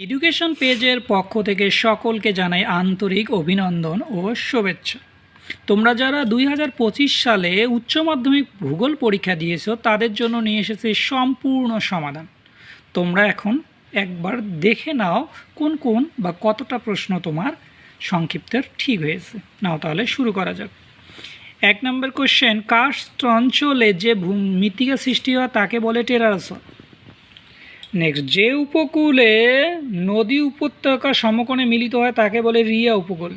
Education পেজের পক্ষ থেকে সকলকে জানাই আন্তরিক অভিনন্দন ও শুভেচ্ছা। তোমরা যারা দুই হাজার পঁচিশ সালে উচ্চ মাধ্যমিক ভূগোল পরীক্ষা দিয়েছ, তাদের জন্য নিয়ে এসেছে সম্পূর্ণ সমাধান। তোমরা এখন একবার দেখে নাও কোন কোন বা কতটা প্রশ্ন তোমার সংক্ষিপ্তের ঠিক হয়েছে। নাও তাহলে শুরু করা যাক। এক নম্বর কোশ্চেন কার্স্ট অঞ্চলে যে মৃত্তিকা সৃষ্টি হয় তাকে বলে টেরারসল নেক্সট যে উপকূলে নদী উপত্যকা সমকোণে মিলিত হয়, তাকে বলে রিয়া উপকূল।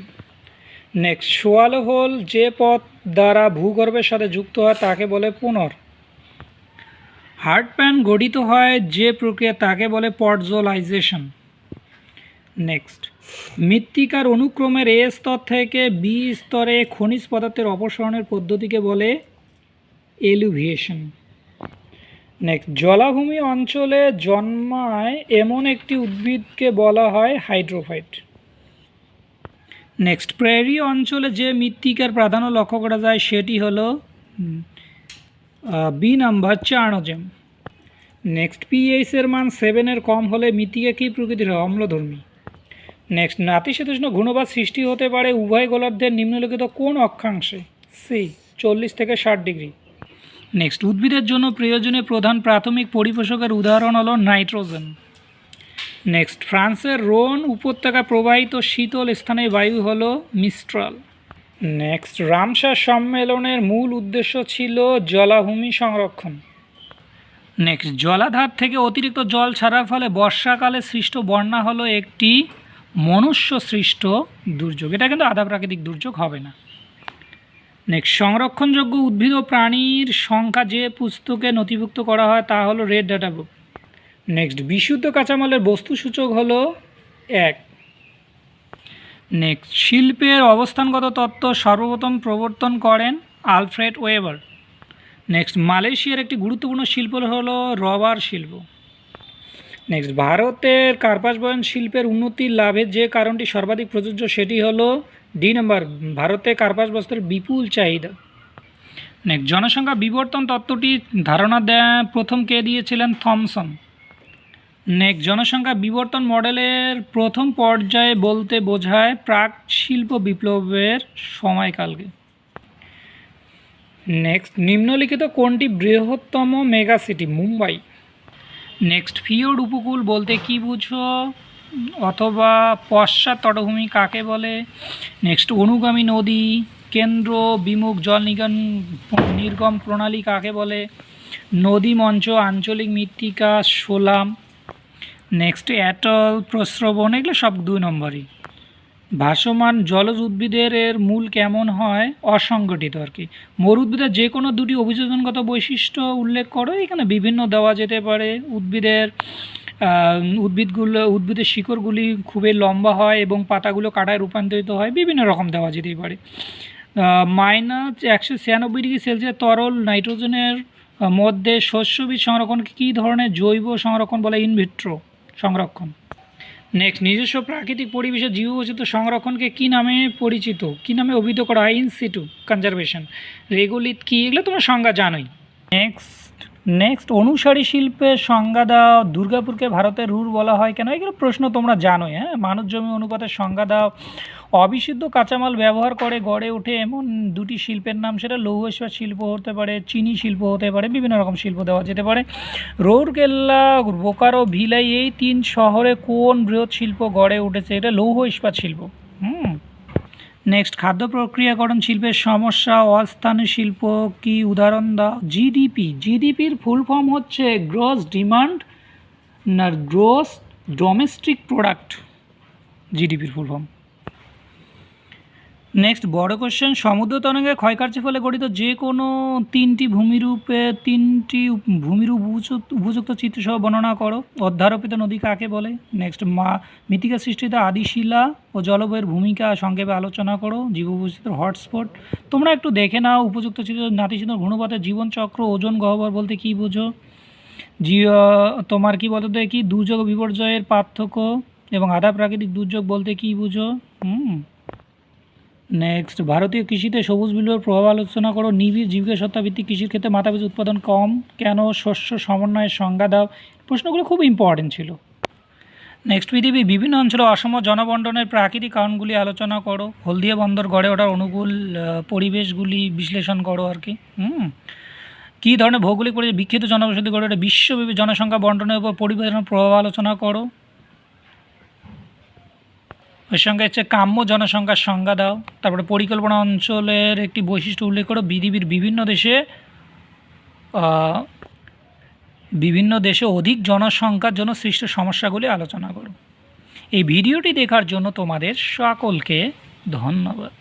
নেক্সট সোয়ালো হোল যে পথ দ্বারা ভূগর্ভের সাথে যুক্ত হয়, তাকে বলে পুনর। হার্ড প্যান গঠিত হয় যে প্রক্রিয়া, তাকে বলে পটজোলাইজেশন নেক্সট মৃত্তিকার অনুক্রমের এ স্তর থেকে বি স্তরে খনিজ পদার্থের অপসারণের পদ্ধতিকে বলে এলুভিয়েশন। নেক্সট জলাভূমি অঞ্চলে জন্মায় এমন একটি উদ্ভিদকে বলা হয় হাইড্রোফাইট। নেক্সট প্রেরি অঞ্চলে যে মৃত্তিকার প্রাধান্য লক্ষ্য করা যায় সেটি হলো B number chernozem next pH এর মান সেভেনের কম হলে মৃত্তিকা কী প্রকৃতির? অম্লধর্মী? নেক্সট নাতিশীতোষ্ণ ঘূর্ণবাদ সৃষ্টি হতে পারে উভয় গোলার্ধের নিম্নলিখিত কোন অক্ষাংশে? সি চল্লিশ থেকে ষাট ডিগ্রি। নেক্সট উদ্ভিদের জন্য প্রয়োজনীয় প্রধান প্রাথমিক পরিপোষকের উদাহরণ হলো নাইট্রোজেন। নেক্সট ফ্রান্সের রোন উপত্যকা প্রবাহিত শীতল স্থানীয় বায়ু হলো মিস্ট্রাল। নেক্সট রামসার সম্মেলনের মূল উদ্দেশ্য ছিল জলাভূমি সংরক্ষণ। নেক্সট জলাধার থেকে অতিরিক্ত জল ছাড়ার ফলে বর্ষাকালে সৃষ্ট বন্যা হলো একটি মনুষ্য সৃষ্ট দুর্যোগ। এটা কিন্তু আধা প্রাকৃতিক দুর্যোগ হবে না। নেক্সট সংরক্ষণযোগ্য উদ্ভিদ ও প্রাণীর সংখ্যা যে পুস্তকে নথিভুক্ত করা হয় তা হলো রেড ডাটা বুক নেক্সট বিশুদ্ধ কাঁচামালের বস্তুসূচক হলো এক। নেক্সট শিল্পের অবস্থানগত তত্ত্ব সর্বপ্রথম প্রবর্তন করেন আলফ্রেড ওয়েবার। নেক্সট মালয়েশিয়ার একটি গুরুত্বপূর্ণ শিল্প হলো রবার শিল্প। নেক্সট ভারতের কার্পাস বয়ন শিল্পের উন্নতির লাভের যে কারণটি সর্বাধিক প্রযোজ্য সেটি হলো ডি নাম্বার ভারতে কার্পাস বস্ত্রের বিপুল চাহিদা। নেক্সট জনসংখ্যা বিবর্তন তত্ত্বটি ধারণা দেয়, প্রথম কে দিয়েছিলেন? থমসন। নেক্সট জনসংখ্যা বিবর্তন মডেলের প্রথম পর্যায়ে বলতে বোঝায় প্রাক শিল্প বিপ্লবের সময়কালকে। নেক্সট নিম্নলিখিত কোনটি বৃহত্তম mega city? Mumbai. Next fiord উপকূল বলতে কি বুঝো? অথবা পশ্চাৎ তটভূমি কাকে বলে? নেক্সট অনুগামী নদী কেন্দ্র বিমুখ জল নিগম নির্গম প্রণালী কাকে বলে? নদী মঞ্চ আঞ্চলিক মৃত্তিকা সোলাম নেক্সট অ্যাটল প্রস্রবণ এগুলো সব দুই নম্বরই। ভাসমান জলজ উদ্ভিদের এর মূল কেমন হয়? অসংগঠিত আর কি। মরু উদ্ভিদের যে কোনো দুটি অভিযোজনগত বৈশিষ্ট্য উল্লেখ করো। এখানে বিভিন্ন দেওয়া যেতে পারে। উদ্ভিদের উদ্ভিদগুলো, উদ্ভিদের শিকড়গুলি খুবই লম্বা হয় এবং পাতাগুলো কাটায় রূপান্তরিত হয়। বিভিন্ন রকম দেওয়া যেতেই পারে। মাইনাস একশো ছিয়ানব্বই ডিগ্রি সেলসিয়াস তরল নাইট্রোজেনের মধ্যে শস্য বীজ সংরক্ষণকে কী ধরনের জৈব সংরক্ষণ বলে ইনভিট্রো সংরক্ষণ? নেক্সট নিজস্ব প্রাকৃতিক পরিবেশে জীববৈচিত্র্য সংরক্ষণকে কী নামে পরিচিত? কী নামে অভিহিত করা হয়? ইনসিটু কনজারভেশন রেগুলিত কী? এগুলো তোমার সংজ্ঞা জানোই। নেক্সট নেক্সট অনুসারী শিল্পের সংজ্ঞা দাও দুর্গাপুরকে ভারতের রুর বলা হয় কেন? এগুলো প্রশ্ন তোমরা জানোই হ্যাঁ? মানুষ জমি অনুপাতের সংজ্ঞা দাও অবিশুদ্ধ কাঁচামাল ব্যবহার করে গড়ে ওঠে এমন দুটি শিল্পের নাম, সেটা লৌহ ইস্পাত শিল্প হতে পারে, চিনি শিল্প হতে পারে, বিভিন্ন রকম শিল্প দেওয়া যেতে পারে। রৌরকেল্লা বোকারো, ভিলাই এই তিন শহরে কোন বৃহৎ শিল্প গড়ে উঠেছে? এটা লৌহ ইস্পাত শিল্প। নেক্সট খাদ্য প্রক্রিয়াকরণ শিল্পের সমস্যা অস্থান শিল্প কি উদাহরণ দাও জিডিপি জিডিপির ফুল ফর্ম হচ্ছে গ্রস ডিমান্ড না গ্রোস ডোমেস্টিক প্রোডাক্ট জিডিপির ফুল ফর্ম নেক্সট বড় কোশ্চেন সমুদ্র তরঙ্গে ক্ষয়কার্যের ফলে গঠিত যে কোনো তিনটি ভূমিরূপে তিনটি ভূমিরূপ উপযুক্ত চিত্রসহ বর্ণনা করো। অধ্যারোপিত নদী কাকে বলে? নেক্সট মা, মৃত্তিকা সৃষ্টিতে আদিশিলা ও জলবায়ুর ভূমিকা সংক্ষেপে আলোচনা করো। জীববৈচিত্র্য হটস্পট। তোমরা একটু দেখে নাও উপযুক্ত চিত্র নাতিচিত্র ঘূর্ণপাতের জীবনচক্র, ওজন, গহ্বর বলতে কী বোঝো? জি তোমার কি বলতো কি দুর্যোগ বিপর্যয়ের পার্থক্য এবং আধা প্রাকৃতিক দুর্যোগ বলতে কী বুঝো? হুম। নেক্সট ভারতীয় কৃষিতে সবুজ বিপ্লবের প্রভাব আলোচনা করো। নিবিড় জীবিকা সত্তা ভিত্তিক কৃষির ক্ষেত্রে মাথাপিছু উৎপাদন কম। কেন শস্য সমন্বয়ের সংজ্ঞা দাও? প্রশ্নগুলো খুব ইম্পর্টেন্ট ছিল। নেক্সট পৃথিবী বিভিন্ন অঞ্চলে অসম জনবন্টনের প্রাকৃতিক কারণগুলি আলোচনা করো। হলদিয়া বন্দর গড়ে ওঠার অনুকূল পরিবেশগুলি বিশ্লেষণ করো আর কি। হুম? কী ধরনের ভৌগোলিক পরিবেশ বিক্ষিপ্ত জনবসতি গড়ে ওঠে? বিশ্বব্যাপী জনসংখ্যা বন্টনের উপর পরিবেশনের প্রভাব আলোচনা করো। ওর সঙ্গে হচ্ছে কাম্য জনসংখ্যার সংজ্ঞা দাও। তারপরে পরিকল্পনা অঞ্চলের একটি বৈশিষ্ট্য উল্লেখ করো। পৃথিবীর বিভিন্ন দেশে বিভিন্ন দেশে অধিক জনসংখ্যার জন্য সৃষ্ট সমস্যাগুলি আলোচনা করো। এই ভিডিওটি দেখার জন্য তোমাদের সকলকে ধন্যবাদ।